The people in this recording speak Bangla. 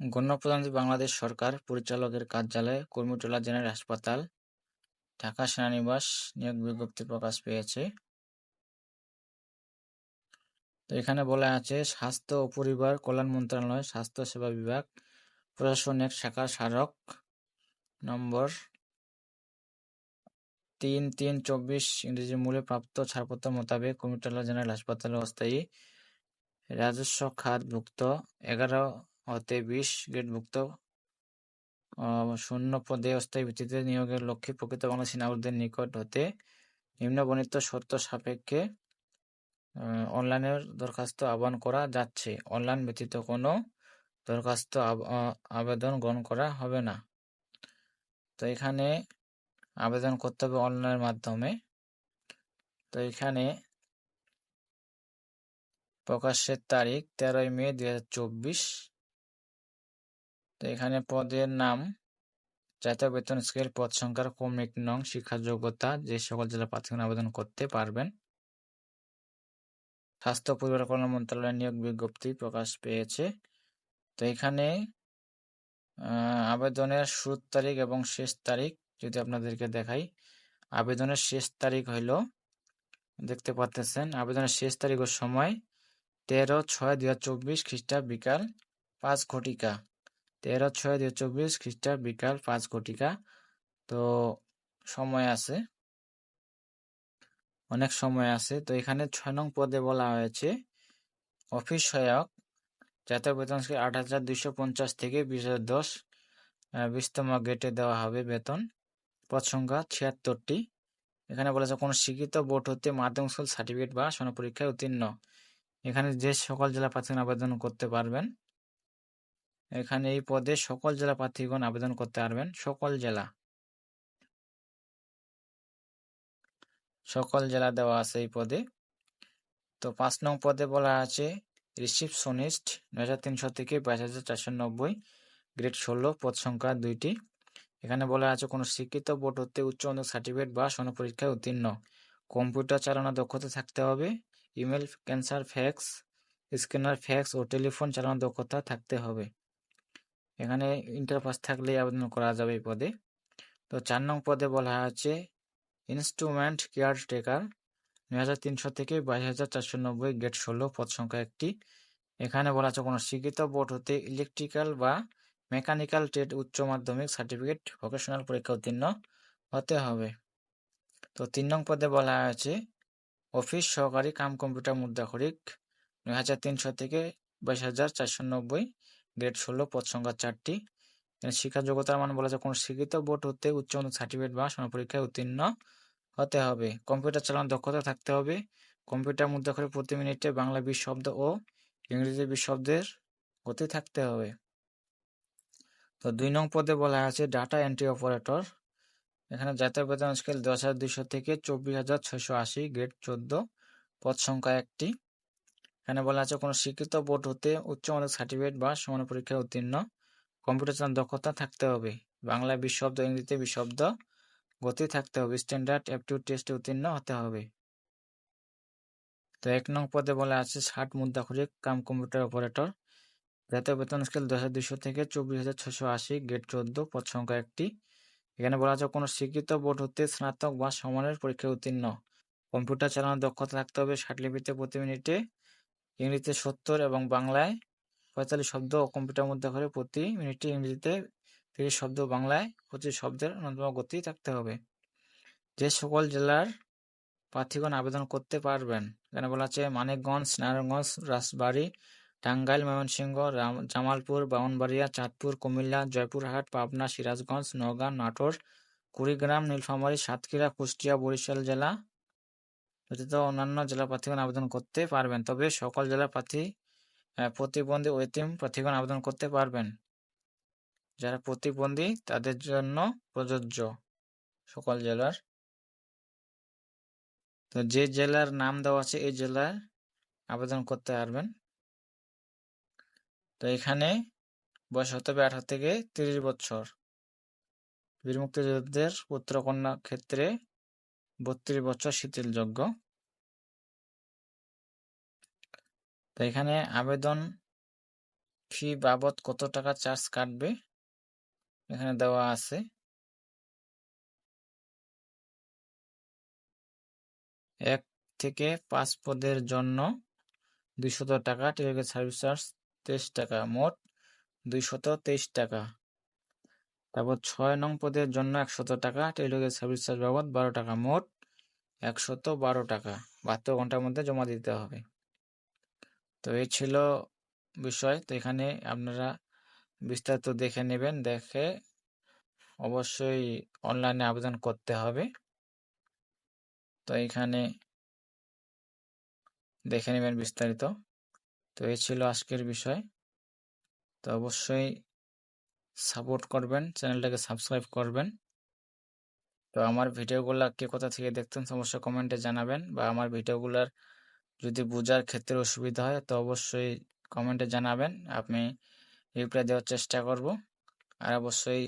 গণপ্রজাতন্ত্রী বাংলাদেশ সরকার পরিচালকের কার্যালয় কুর্মিটোলা জেনারেল হাসপাতাল, ঢাকা সেনানিবাস নিয়োগ বিজ্ঞপ্তি প্রকাশ পেয়েছে। তো এখানে বলা আছে, স্বাস্থ্য ও পরিবার কল্যাণ মন্ত্রণালয়, স্বাস্থ্য সেবা বিভাগ, প্রশাসনিক শাখা স্মারক নম্বর তিন তিন চব্বিশ ইংরেজি মূল্যে প্রাপ্ত ছাড়পত্র মোতাবেক কুমিটোলা জেনারেল হাসপাতালে অস্থায়ী রাজস্ব খাতভুক্ত এগারো হতে বিশ গ্রেডভুক্ত শূন্য পদে অস্থায়ী ভিত্তিতে নিয়োগের লক্ষ্যে প্রকৃত বাংলাদেশী নাগরিকদের নিকট হতে নিম্নবর্ণিত শর্ত সাপেক্ষে অনলাইনের দরখাস্ত আহ্বান করা যাচ্ছে। অনলাইন ব্যতীত কোনো দরখাস্ত আবেদন গ্রহণ করা হবে না। তো এখানে আবেদন করতে হবে অনলাইনের মাধ্যমে। তো এখানে প্রকাশের তারিখ তেরোই মে দুই হাজার চব্বিশ। তো এখানে পদের নাম, জাতীয় বেতন স্কেল, পদ সংখ্যার কমিক নং, শিক্ষা যোগ্যতা, যে সকল জেলা প্রার্থী আবেদন করতে পারবেন। স্বাস্থ্য, পরিবার কল্যাণ মন্ত্রণালয়ের নিয়োগ বিজ্ঞপ্তি প্রকাশ পেয়েছে। তো এখানে আবেদনের শুরু তারিখ এবং শেষ তারিখ যদি আপনাদেরকে দেখাই, আবেদনের শেষ তারিখ হইল, দেখতে পাচ্ছেন আবেদনের শেষ তারিখ ও সময় তেরো ছয় দুই হাজার চব্বিশ খ্রিস্টাব্দ বিকাল পাঁচ ঘটিকা। তেরো, ছয়, দুই, চব্বিশ খ্রিস্টাব্দ, বিকাল পাঁচ ঘটিকা। তো সময় আছে। অনেক সময় আছে। তো এখানে ছয় নং পদে বলা হয়েছে, অফিস সহায়ক, জাতীয় বেতন আট হাজার দুইশো পঞ্চাশ থেকে বিশ হাজার দশ বিশতম গেটে দেওয়া হবে বেতন। পদ সংখ্যা ছিয়াত্তরটি। এখানে বলেছে কোনো শিক্ষিত বোর্ড হতে মাধ্যমিক স্কুল সার্টিফিকেট বা সন পরীক্ষায় উত্তীর্ণ। এখানে যে সকল জেলা প্রার্থী আবেদন করতে পারবেন এখানে এই পদে সকল জেলা প্রার্থীগণ আবেদন করতে পারবেন। সকল জেলা। সকল জেলা দেওয়া আছে এই পদে। তো পাঁচ নং পদে বলা আছে রিসিপশনিস্ট নয় হাজার তিনশো থেকে বাইশ হাজার চারশো নব্বই, গ্রেড ষোলো, পদ সংখ্যা দুইটি। এখানে বলা আছে, কোনো শিক্ষিত বোর্ড হতে উচ্চ মাধ্যমিক সার্টিফিকেট বা সন পরীক্ষায় উত্তীর্ণ। কম্পিউটার চালানোর দক্ষতা থাকতে হবে। Email, cancer, fax, scanner, fax ও টেলিফোন চালানোর দক্ষতা থাকতে হবে। এখানে ইন্টার পাস থাকলেই আবেদন করা যাবে এই পদে। তো চার নং পদে বলা আছে ইনস্ট্রুমেন্ট কেয়ার টেকার হাজার তিনশো থেকে বাইশ হাজার চারশো নব্বই গেট ষোলো পদ সংখ্যা একটি। এখানে বলা আছে, কোনো শিক্ষিত বোর্ড হতে ইলেকট্রিক্যাল বা মেকানিক্যাল ট্রেড উচ্চ মাধ্যমিক সার্টিফিকেট ভোকেশনাল পরীক্ষা উত্তীর্ণ হতে হবে। তো তিন নং পদে বলা আছে অফিস সহকারী কাম কম্পিউটার মুদ্রাখরিক নয় হাজার তিনশো থেকে বাইশ হাজার চারশো নব্বই গ্রেড ষোলো, পদ সংখ্যা চারটি। শিক্ষা যোগ্যতার মান বলা যায় কোনো শিক্ষিত বোর্ড হতে উচ্চ সার্টিফিকেট বা পরীক্ষায় উত্তীর্ণ হতে হবে। কম্পিউটার চালানোর দক্ষতা থাকতে হবে। কম্পিউটার মধ্যে করে প্রতি মিনিটে বাংলা বিশ শব্দ ও ইংরেজি বিশ শব্দের গতি থাকতে হবে। তো দুই নং পদে বলা আছে ডাটা এন্ট্রি অপারেটর। এখানে জাতীয় বেতন স্কেল দশ হাজার দুইশো থেকে চব্বিশ হাজার ছয়শো আশি, গ্রেড চোদ্দ, পদ সংখ্যা একটি। এখানে বলা আছে, কোনো শিক্ষিত বোর্ড হতে উচ্চ মাধ্যমিক সার্টিফিকেট বা সমান পরীক্ষায় উত্তীর্ণ। কম্পিউটার চালানোর দক্ষতা থাকতে হবে। বাংলায় বিশ শব্দ ইংরেজিতে বিশ শব্দ গতি থাকতে হবে। স্ট্যান্ডার্ড অ্যাপটিউড টেস্টে উত্তীর্ণ হতে হবে। তো এক নং পদে বলা আছে, ষাট মুদ্রা খুঁজে কাম কম্পিউটার অপারেটর। জাতীয় বেতন স্কেল দশ হাজার দুশো থেকে চব্বিশ হাজার ছশো আশি গেট চোদ্দ, পদ সংখ্যা একটি। এখানে বলা আছে, কোনো শিক্ষিত বোর্ড হতে স্নাতক বা সমানের পরীক্ষায় উত্তীর্ণ। কম্পিউটার চালানোর দক্ষতা থাকতে হবে ষাট লিপিতে প্রতি মিনিটে। ইংরেজিতে সত্তর এবং বাংলায় পঁয়তাল্লিশ শব্দ ও কম্পিউটার মধ্যে করে প্রতি মিনিটে ইংরেজিতে তিরিশ শব্দ বাংলায় পঁচিশ শব্দের অন্যতম গতি থাকতে হবে। যে সকল জেলার প্রার্থীগণ আবেদন করতে পারবেন এখানে বলা আছে মানিকগঞ্জ, নারায়ণগঞ্জ রাজবাড়ী টাঙ্গাইল, ময়মনসিংহ জামালপুর বাউনবাড়িয়া চাঁদপুর, কুমিল্লা, জয়পুরহাট, পাবনা, সিরাজগঞ্জ, নওগাঁ, নাটোর, কুড়িগ্রাম, নীলফামারী, সাতক্ষীরা, কুষ্টিয়া, বরিশাল জেলা ব্যতীত অন্যান্য জেলা প্রার্থীগণ আবেদন করতে পারবেন, তবে সকল জেলা প্রার্থী প্রতিবন্ধী ওয়েতিম প্রার্থীগণ আবেদন করতে পারবেন। যারা প্রতিবন্ধী, তাদের জন্য প্রযোজ্য সকল জেলার। তো যে জেলার নাম দেওয়া আছে, এই জেলায় আবেদন করতে পারবেন। তো এখানে বয়স হতে হবে আঠারো থেকে তিরিশ বছর। বীর মুক্তিযোদ্ধাদের পুত্র কন্যা ক্ষেত্রে বত্রিশ বছর শিথিলযোগ্য তো এখানে আবেদন ফি বাবদ কত টাকা চার্জ কাটবে? এখানে দেওয়া আছে। এক থেকে পাঁচ পদের জন্য দুইশত টাকা টেলিগ্রাফ সার্ভিস চার্জ তেইশ টাকা, মোট দুইশত তেইশ টাকা। তারপর ছয় নং পদের জন্য একশত টাকা টেলিগ্রাফ সার্ভিস চার্জ বাবদ বারো টাকা, মোট একশত বারো টাকা। বাহাত্তর ঘণ্টার মধ্যে জমা দিতে হবে। তো এই ছিল বিষয়। তো এখানে আপনারা বিস্তারিত দেখে নেবেন, দেখে অবশ্যই অনলাইনে আবেদন করতে হবে। তো এখানে দেখে নেবেন বিস্তারিত। তো এই ছিল আজকের বিষয়। তো অবশ্যই সাপোর্ট করবেন চ্যানেলটাকে সাবস্ক্রাইব করবেন। তো আমার ভিডিওগুলো কে কোথা থেকে দেখতেন অবশ্যই কমেন্টে জানাবেন বা আমার ভিডিওগুলোর যদি বোঝার ক্ষেত্রে অসুবিধা হয় তো অবশ্যই কমেন্টে জানাবেন। আমি রিপ্লাই দেওয়ার চেষ্টা করব। আর অবশ্যই